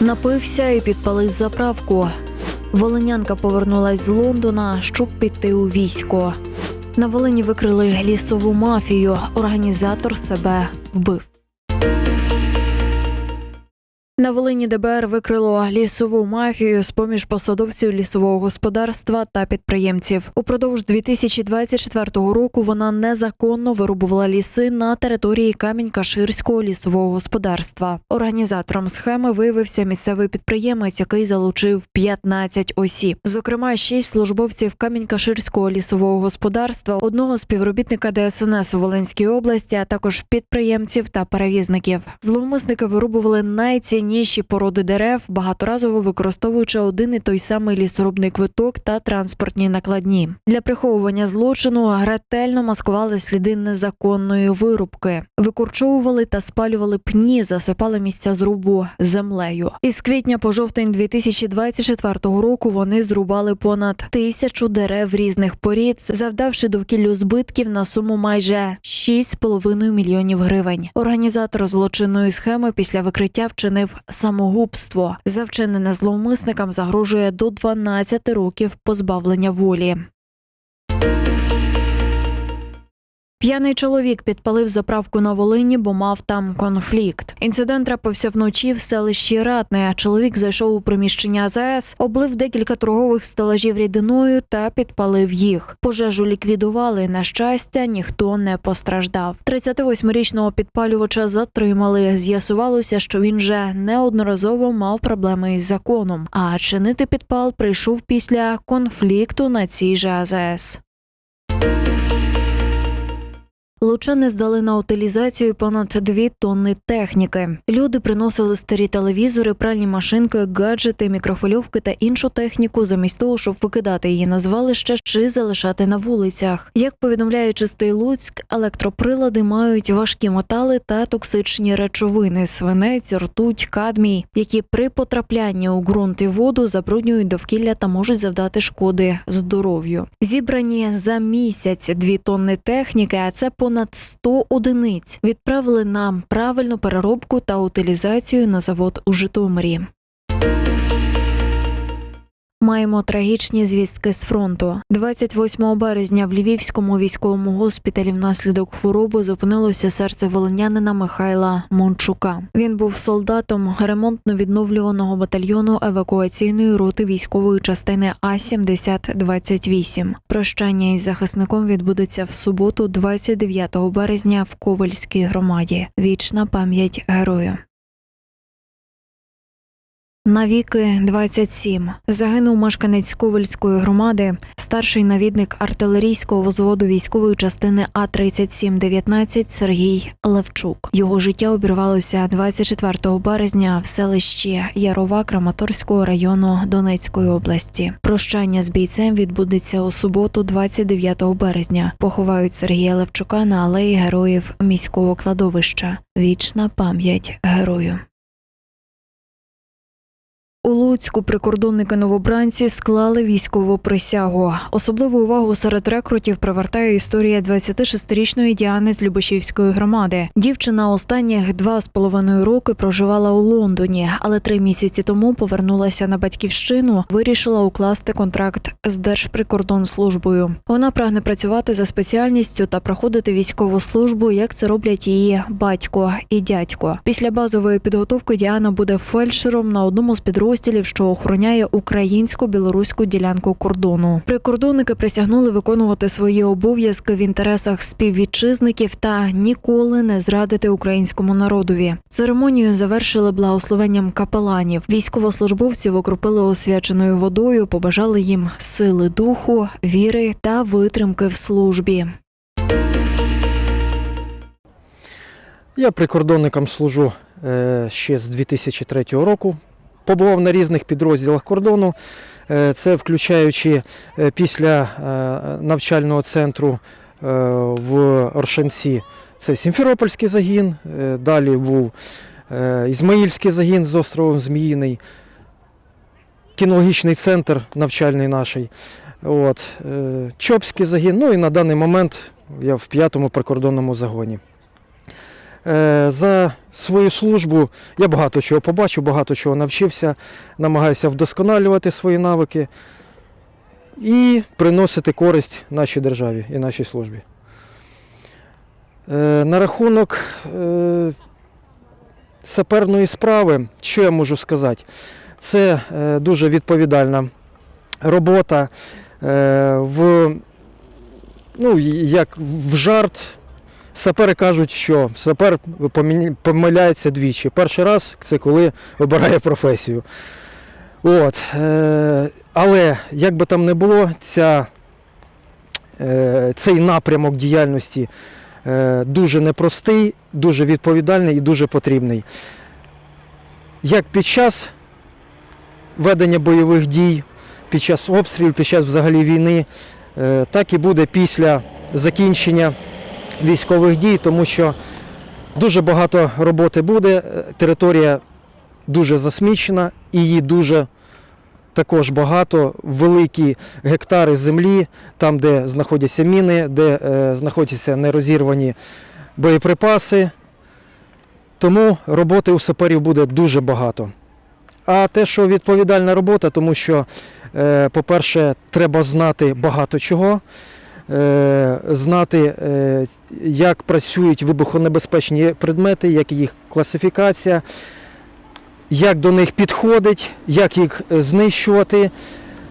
Напився і підпалив заправку. Волинянка повернулась з Лондона, щоб піти у військо. На Волині викрили лісову мафію. Організатор себе вбив. На Волині ДБР викрило лісову мафію з поміж посадовців лісового господарства та підприємців. Упродовж 2024 року вона незаконно вирубувала ліси на території Камінь-Каширського лісового господарства. Організатором схеми виявився місцевий підприємець, який залучив 15 осіб. Зокрема, 6 службовців Камінь-Каширського лісового господарства, одного співробітника ДСНС у Волинській області, а також підприємців та перевізників. Зловмисники вирубували найцінніші породи дерев, багаторазово використовуючи один і той самий лісорубний квиток та транспортні накладні. Для приховування злочину ретельно маскували сліди незаконної вирубки, викорчовували та спалювали пні, засипали місця зрубу землею. Із квітня по жовтень 2024 року вони зрубали понад тисячу дерев різних порід, завдавши довкіллю збитків на суму майже 6,5 мільйонів гривень. Організатор злочинної схеми після викриття вчинив самогубство. За вчинене зловмисникам загрожує до 12 років позбавлення волі. П'яний чоловік підпалив заправку на Волині, бо мав там конфлікт. Інцидент трапився вночі в селищі Ратне. Чоловік зайшов у приміщення АЗС, облив декілька торгових стелажів рідиною та підпалив їх. Пожежу ліквідували. На щастя, ніхто не постраждав. 38-річного підпалювача затримали. З'ясувалося, що він вже неодноразово мав проблеми із законом. А чинити підпал прийшов після конфлікту на цій же АЗС. Лучани здали на утилізацію понад дві тонни техніки. Люди приносили старі телевізори, пральні машинки, гаджети, мікрофольовки та іншу техніку, замість того, щоб викидати її на звалище чи залишати на вулицях. Як повідомляє чистий Луцьк, електроприлади мають важкі метали та токсичні речовини, свинець, ртуть, кадмій, які при потраплянні у ґрунт і воду забруднюють довкілля та можуть завдати шкоди здоров'ю. Зібрані за місяць дві тонни техніки, а це понад 100 одиниць, відправили на правильну переробку та утилізацію на завод у Житомирі. Маємо трагічні звістки з фронту. 28 березня в Львівському військовому госпіталі внаслідок хвороби зупинилося серце волинянина Михайла Мончука. Він був солдатом ремонтно-відновлюваного батальйону евакуаційної роти військової частини А 7028 Прощання із захисником відбудеться в суботу, 29 березня, в Ковальській громаді. Вічна пам'ять герою. Навіки 27. Загинув мешканець Ковальської громади, старший навідник артилерійського взводу військової частини А3719 Сергій Левчук. Його життя обірвалося 24 березня в селищі Ярова Краматорського району Донецької області. Прощання з бійцем відбудеться у суботу, 29 березня. Поховають Сергія Левчука на алеї героїв міського кладовища. Вічна пам'ять герою. У Луцьку прикордонники новобранці склали військову присягу. Особливу увагу серед рекрутів привертає історія 26-річної Діани з Любешівської громади. Дівчина останніх два з половиною роки проживала у Лондоні, але три місяці тому повернулася на батьківщину. Вирішила укласти контракт з Держприкордонслужбою. Вона прагне працювати за спеціальністю та проходити військову службу, як це роблять її батько і дядько. Після базової підготовки Діана буде фельдшером на одному з підрозділів, що охороняє українсько-білоруську ділянку кордону. Прикордонники присягнули виконувати свої обов'язки в інтересах співвітчизників та ніколи не зрадити українському народові. Церемонію завершили благословенням капеланів. Військовослужбовців окропили освяченою водою, побажали їм сили духу, віри та витримки в службі. Я прикордонником служу е, ще з 2003 року. Побував на різних підрозділах кордону. Е, Це включаючи е, після е, навчального центру в Оршанці. Це Сімферопольський загін, далі був Ізмаїльський загін з островом Зміїний, кінологічний центр навчальний наш, Чопський загін. Ну і на даний момент я в п'ятому прикордонному загоні. Е, За свою службу я багато чого побачив, багато чого навчився, намагаюся вдосконалювати свої навики і приносити користь нашій державі і нашій службі. Е, На рахунок е, саперної справи, що я можу сказати? Це дуже відповідальна робота в, ну, як в жарт. Сапери кажуть, що сапер помиляється двічі. Перший раз це коли вибирає професію. От, е, але як би там не було, ця, е, цей напрямок діяльності е, дуже непростий, дуже відповідальний і дуже потрібний. Як під час ведення бойових дій, під час обстрілів, під час взагалі війни, так і буде після закінчення військових дій, тому що дуже багато роботи буде, е, територія дуже засмічена, її дуже також багато, великі гектари землі, там, де знаходяться міни, де е, знаходяться нерозірвані боєприпаси. Тому роботи у саперів буде дуже багато. А те, що відповідальна робота, тому що, е, по-перше, треба знати багато чого, знати, е, як працюють вибухонебезпечні предмети, як їх класифікація, як до них підходить, як їх е, знищувати.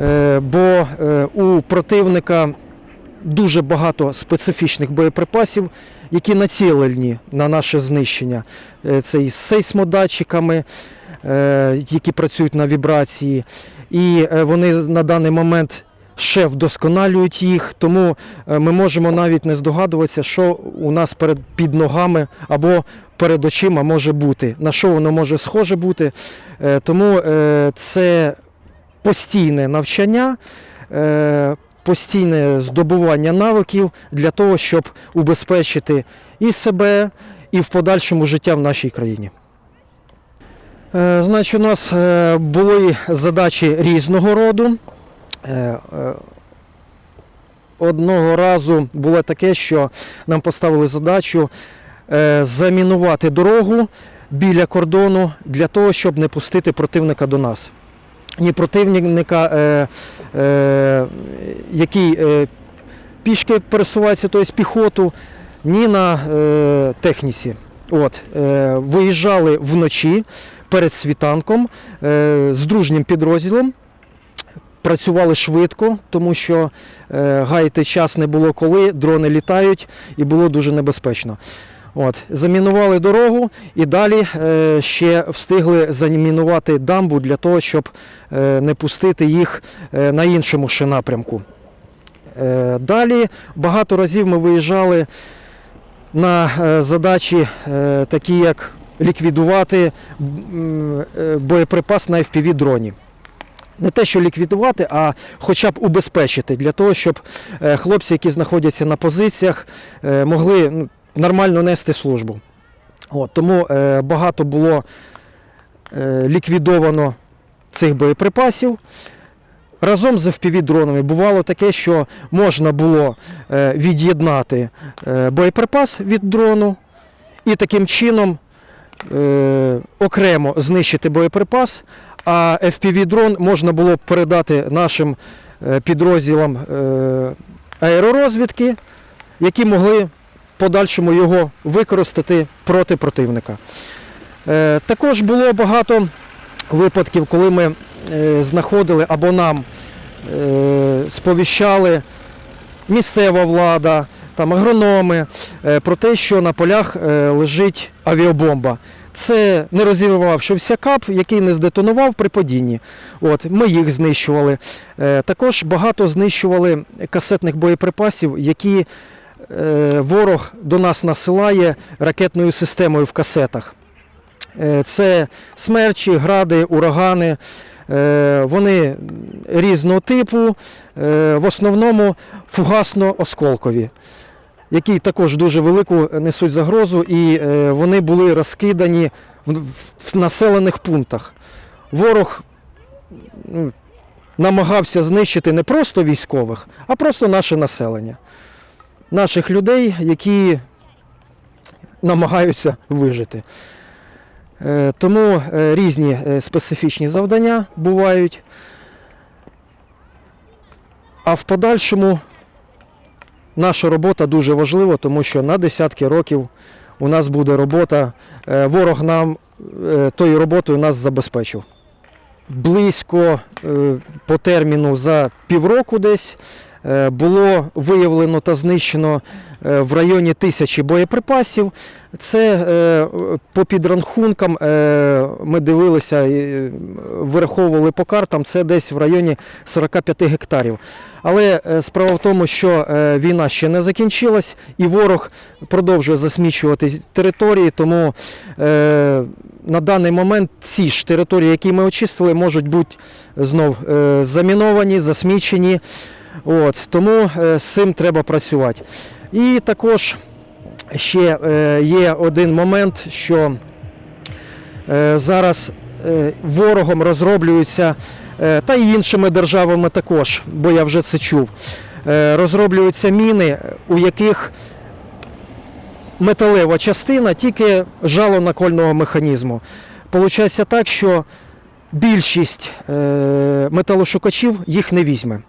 Е, Бо е, у противника дуже багато специфічних боєприпасів, які націлені на наше знищення. Е, Це і з сейсмодатчиками, е, які працюють на вібрації. І е, вони на даний момент ще вдосконалюють їх, тому е, ми можемо навіть не здогадуватися, що у нас перед під ногами або перед очима може бути, на що воно може схоже бути. Е, Тому е, це постійне навчання, постійне здобування навиків для того, щоб убезпечити і себе, і в подальшому життя в нашій країні. Значить, у нас були задачі різного роду. Е, е, Одного разу було таке, що нам поставили задачу е, замінувати дорогу біля кордону для того, щоб не пустити противника до нас. Ні противника, який пішки пересувається, тобто піхоту, ні на техніці. От, виїжджали вночі перед світанком з дружнім підрозділом. Працювали швидко, тому що е, гаяти час не було коли, дрони літають і було дуже небезпечно. От, замінували дорогу і далі е, ще встигли замінувати дамбу для того, щоб е, не пустити їх е, на іншому ще напрямку. Е, далі багато разів ми виїжджали на е, задачі, е, такі як ліквідувати е, боєприпас на FPV дроні. Не те, що ліквідувати, а хоча б убезпечити для того, щоб е, хлопці, які знаходяться на позиціях, е, могли нормально нести службу. От, тому е, багато було ліквідовано цих боєприпасів. Разом з FPV-дронами бувало таке, що можна було від'єднати боєприпас від дрону і таким чином окремо знищити боєприпас, а FPV-дрон можна було б передати нашим е, підрозділам е, аеророзвідки, які могли в подальшому його використати проти противника. Е, Також було багато випадків, коли ми знаходили або нам сповіщали місцева влада, там агрономи про те, що на полях лежить авіабомба. Це не розірвавшився кап, який не здетонував при падінні. От, ми їх знищували. Е, Також багато знищували касетних боєприпасів, які е, ворог до нас насилає ракетною системою в касетах. Е, Це смерчі, гради, урагани. Е, Вони різного типу, е, в основному фугасно-осколкові, які також дуже велику несуть загрозу, і е, вони були розкидані в, населених пунктах. Ворог ну, намагався знищити не просто військових, а просто наше населення, наших людей, які намагаються вижити. Е, Тому е, різні специфічні завдання бувають. А в подальшому наша робота дуже важлива, тому що на десятки років у нас буде робота. Е, Ворог нам е, тою роботою нас забезпечив. Близько е, по терміну за півроку десь було виявлено та знищено е, в районі тисячі боєприпасів. Це е, по підрахункам е, ми дивилися, е, вираховували по картам, це десь в районі 45 гектарів. Але е, справа в тому, що е, війна ще не закінчилась, і ворог продовжує засмічувати території, тому е, на даний момент ці ж території, які ми очистили, можуть бути знов е, заміновані, засмічені. От, тому е, з цим треба працювати. І також ще е, є один момент, що е, зараз ворогом розроблюються, та й іншими державами також, бо я вже це чув. Розроблюються міни, у яких металева частина тільки жало накольного механізму. Получається так, що більшість металошукачів їх не візьме.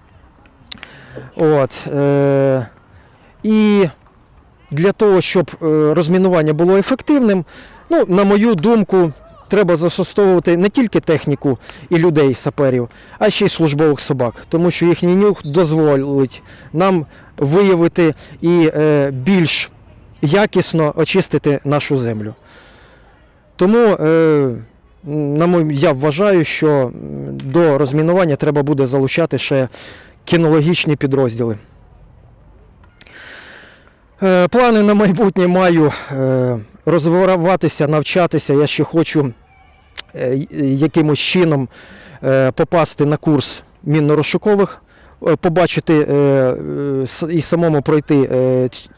От, е, і для того, щоб е, розмінування було ефективним, ну, на мою думку, треба застосовувати не тільки техніку і людей, саперів, а ще й службових собак, тому що їхній нюх дозволить нам виявити і е, більш якісно очистити нашу землю. Тому е, я вважаю, що до розмінування треба буде залучати ще кінологічні підрозділи. Е, Плани на майбутнє маю е, розвиватися, навчатися. Я ще хочу е, якимось чином попасти на курс мінно-розшукових, побачити і самому пройти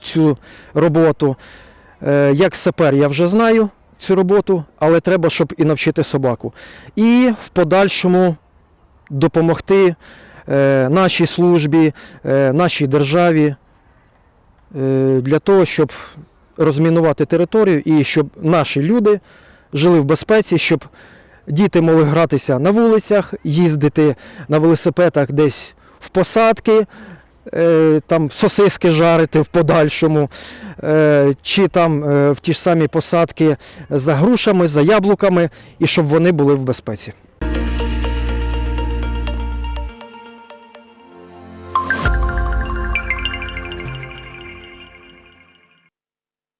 цю роботу. Як сапер я вже знаю цю роботу, але треба, щоб і навчити собаку. І в подальшому допомогти нашій службі, е, нашій державі е, для того, щоб розмінувати територію і щоб наші люди жили в безпеці, щоб діти могли гратися на вулицях, їздити на велосипедах десь в посадки, е, там сосиски жарити в подальшому, е, чи там е, в ті ж самі посадки за грушами, за яблуками, і щоб вони були в безпеці.